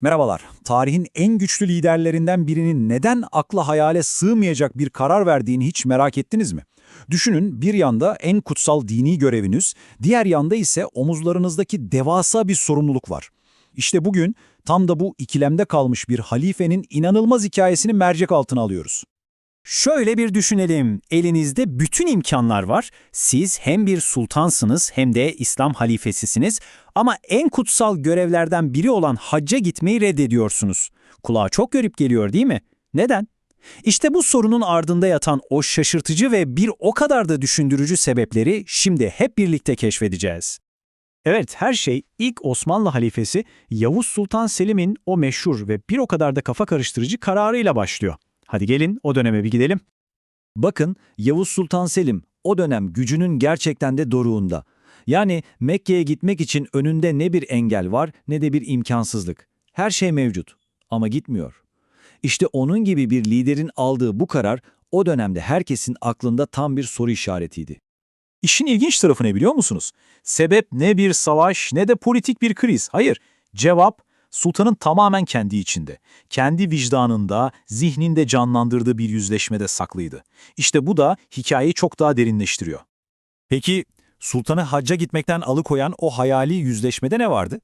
Merhabalar. Tarihin en güçlü liderlerinden birinin neden akla hayale sığmayacak bir karar verdiğini hiç merak ettiniz mi? Düşünün bir yanda en kutsal dini göreviniz, diğer yanda ise omuzlarınızdaki devasa bir sorumluluk var. İşte bugün tam da bu ikilemde kalmış bir halifenin inanılmaz hikayesini mercek altına alıyoruz. Şöyle bir düşünelim. Elinizde bütün imkanlar var. Siz hem bir sultansınız hem de İslam halifesisiniz ama en kutsal görevlerden biri olan hacca gitmeyi reddediyorsunuz. Kulağa çok garip geliyor değil mi? Neden? İşte bu sorunun ardında yatan o şaşırtıcı ve bir o kadar da düşündürücü sebepleri şimdi hep birlikte keşfedeceğiz. Evet, her şey ilk Osmanlı halifesi Yavuz Sultan Selim'in o meşhur ve bir o kadar da kafa karıştırıcı kararıyla başlıyor. Hadi gelin o döneme bir gidelim. Bakın Yavuz Sultan Selim o dönem gücünün gerçekten de doruğunda. Yani Mekke'ye gitmek için önünde ne bir engel var ne de bir imkansızlık. Her şey mevcut ama gitmiyor. İşte onun gibi bir liderin aldığı bu karar o dönemde herkesin aklında tam bir soru işaretiydi. İşin ilginç tarafı ne biliyor musunuz? Sebep ne bir savaş ne de politik bir kriz. Hayır, cevap sultanın tamamen kendi içinde. Kendi vicdanında, zihninde canlandırdığı bir yüzleşmede saklıydı. İşte bu da hikayeyi çok daha derinleştiriyor. Peki sultanı hacca gitmekten alıkoyan o hayali yüzleşmede ne vardı?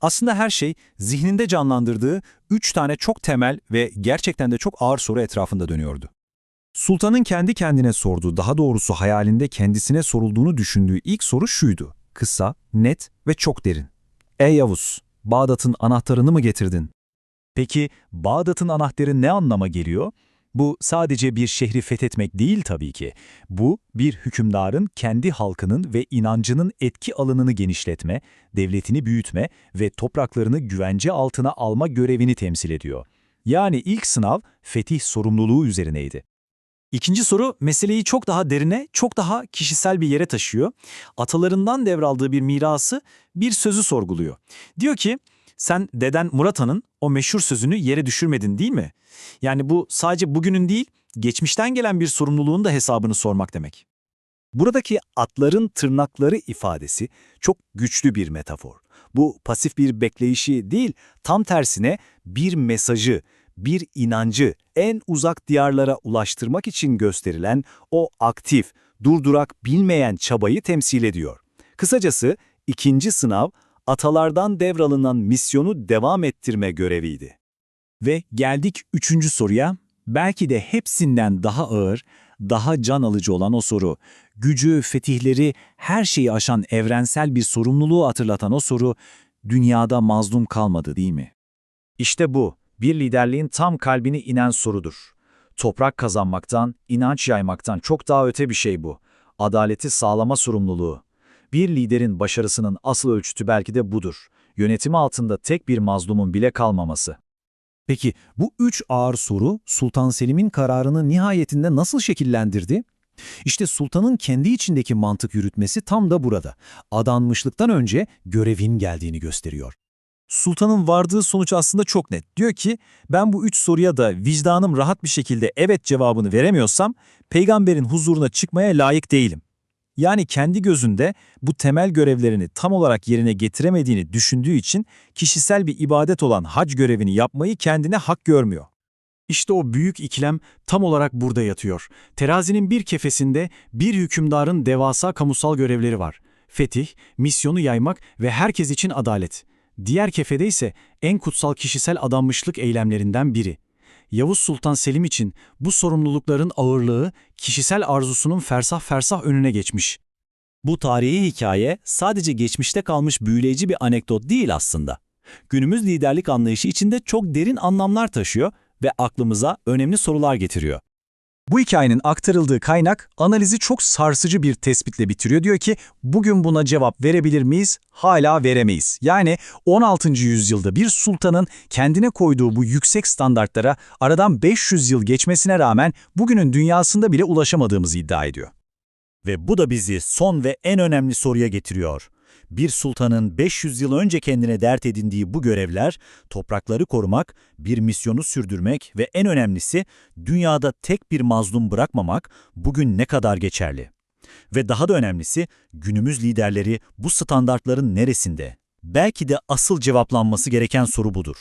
Aslında her şey zihninde canlandırdığı üç tane çok temel ve gerçekten de çok ağır soru etrafında dönüyordu. Sultanın kendi kendine sorduğu, daha doğrusu hayalinde kendisine sorulduğunu düşündüğü ilk soru şuydu. Kısa, net ve çok derin. Ey Yavuz, Bağdat'ın anahtarını mı getirdin? Peki Bağdat'ın anahtarı ne anlama geliyor? Bu sadece bir şehri fethetmek değil tabii ki. Bu bir hükümdarın kendi halkının ve inancının etki alanını genişletme, devletini büyütme ve topraklarını güvence altına alma görevini temsil ediyor. Yani ilk sınav fetih sorumluluğu üzerineydi. İkinci soru meseleyi çok daha derine, çok daha kişisel bir yere taşıyor. Atalarından devraldığı bir mirası, bir sözü sorguluyor. Diyor ki, sen deden Murat Han'ın o meşhur sözünü yere düşürmedin değil mi? Yani bu sadece bugünün değil, geçmişten gelen bir sorumluluğun da hesabını sormak demek. Buradaki atların tırnakları ifadesi çok güçlü bir metafor. Bu pasif bir bekleyişi değil, tam tersine bir mesajı, bir inancı en uzak diyarlara ulaştırmak için gösterilen o aktif, durdurak bilmeyen çabayı temsil ediyor. Kısacası ikinci sınav atalardan devralınan misyonu devam ettirme göreviydi. Ve geldik üçüncü soruya. Belki de hepsinden daha ağır, daha can alıcı olan o soru. Gücü, fetihleri, her şeyi aşan evrensel bir sorumluluğu hatırlatan o soru, dünyada mazlum kalmadı değil mi? İşte bu, bir liderliğin tam kalbine inen sorudur. Toprak kazanmaktan, inanç yaymaktan çok daha öte bir şey bu. Adaleti sağlama sorumluluğu. Bir liderin başarısının asıl ölçütü belki de budur. Yönetimi altında tek bir mazlumun bile kalmaması. Peki bu üç ağır soru Sultan Selim'in kararını nihayetinde nasıl şekillendirdi? İşte sultanın kendi içindeki mantık yürütmesi tam da burada. Adanmışlıktan önce görevin geldiğini gösteriyor. Sultanın vardığı sonuç aslında çok net. Diyor ki ben bu üç soruya da vicdanım rahat bir şekilde evet cevabını veremiyorsam peygamberin huzuruna çıkmaya layık değilim. Yani kendi gözünde bu temel görevlerini tam olarak yerine getiremediğini düşündüğü için kişisel bir ibadet olan hac görevini yapmayı kendine hak görmüyor. İşte o büyük ikilem tam olarak burada yatıyor. Terazinin bir kefesinde bir hükümdarın devasa kamusal görevleri var. Fetih, misyonu yaymak ve herkes için adalet. Diğer kefede ise en kutsal kişisel adanmışlık eylemlerinden biri. Yavuz Sultan Selim için bu sorumlulukların ağırlığı kişisel arzusunun fersah fersah önüne geçmiş. Bu tarihi hikaye sadece geçmişte kalmış büyüleyici bir anekdot değil aslında. Günümüz liderlik anlayışı içinde çok derin anlamlar taşıyor ve aklımıza önemli sorular getiriyor. Bu hikayenin aktarıldığı kaynak analizi çok sarsıcı bir tespitle bitiriyor. Diyor ki bugün buna cevap verebilir miyiz? Hala veremeyiz. Yani 16. yüzyılda bir sultanın kendine koyduğu bu yüksek standartlara aradan 500 yıl geçmesine rağmen bugünün dünyasında bile ulaşamadığımızı iddia ediyor. Ve bu da bizi son ve en önemli soruya getiriyor. Bir sultanın 500 yıl önce kendine dert edindiği bu görevler, toprakları korumak, bir misyonu sürdürmek ve en önemlisi dünyada tek bir mazlum bırakmamak bugün ne kadar geçerli? Ve daha da önemlisi günümüz liderleri bu standartların neresinde? Belki de asıl cevaplanması gereken soru budur.